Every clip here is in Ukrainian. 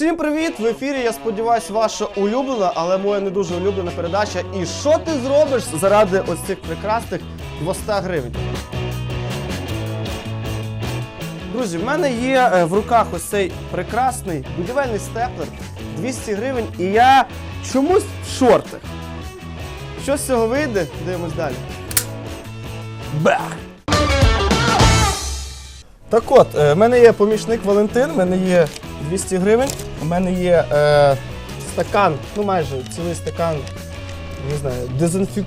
Усім привіт! В ефірі, я сподіваюся, ваша улюблена, але моя не дуже улюблена передача. І що ти зробиш заради ось цих прекрасних 200 гривень? Друзі, в мене є е, в руках ось цей прекрасний будівельний степлер 200 гривень, і я чомусь в шортах. Що з цього вийде? Дивимось далі. Бах! Так от, е, в мене є помічник Валентин, в мене є 200 гривень, у мене є е, стакан, ну майже цілий стакан, не знаю, дезінфі...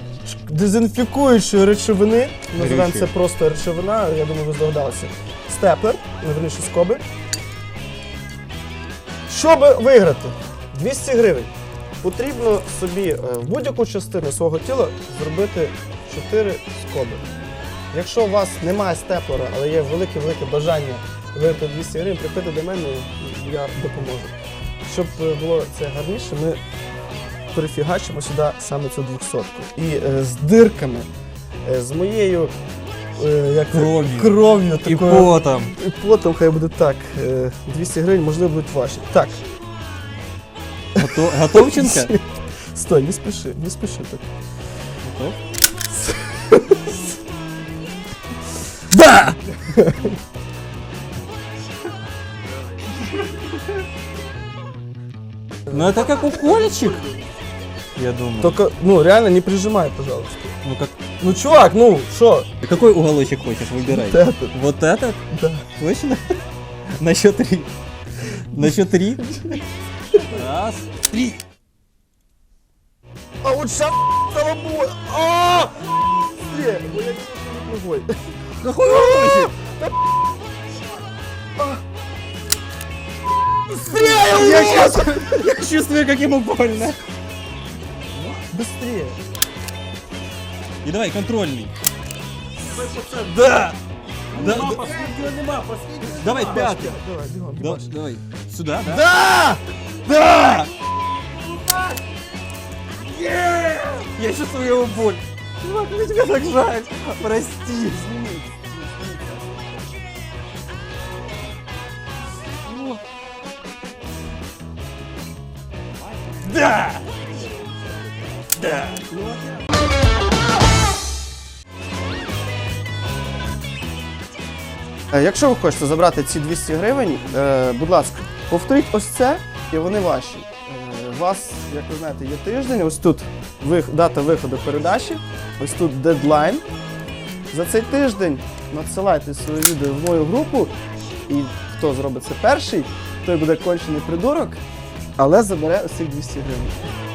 дезінфікуючої речовини. Називаємо це просто речовина, я думаю, ви здогадалися. Степлер, верніше скоби. Щоб виграти 200 гривень, потрібно собі е, в будь-яку частину свого тіла зробити 4 скоби. Якщо у вас немає степлера, але є велике-велике бажання виграти 200 гривень, приходьте до мене, і я допоможу. Щоб е, було це гарніше, ми перефігачимо сюди саме цю 200 І е, з дирками, е, з моєю е, як це, Кров'ю. кров'ю І такою, потом. і потім хай буде так. е, 200 гривень, можливо, будуть ваші. Так, Гото... Готовченка? стой, не спіши, не спіши так. Готов? Да! Ну это как укольчик. Я думаю. Только, ну, реально не прижимай, пожалуйста. Ну как... Ну, чувак, ну, что? Какой уголочек хочешь, выбирай. Вот этот. Вот этот? Да. Точно? На счет три. На счет три. Раз, три. А вот сейчас головой. А! Быстрее, бо я не. Какой уголочек? Я сейчас. Я чувствую, как ему больно. Быстрее. И давай, контрольный. Да! Да, да. Давай, пятый. Давай, Да-. Давай. Сюда, да? Да! Да! Я чувствую его боль. Чувак, мне тебя так жаль. Прости. Да! Да! Е, Якщо ви хочете забрати ці 200 гривень, е, будь ласка, повторіть ось це, і вони ваші. Е, У вас, як ви знаєте, є тиждень, ось тут дата виходу передачі, ось тут дедлайн. За цей тиждень надсилайте своє відео в мою групу, і хто зробить це перший, той буде кончений придурок, але забере ось цих 200 гривень.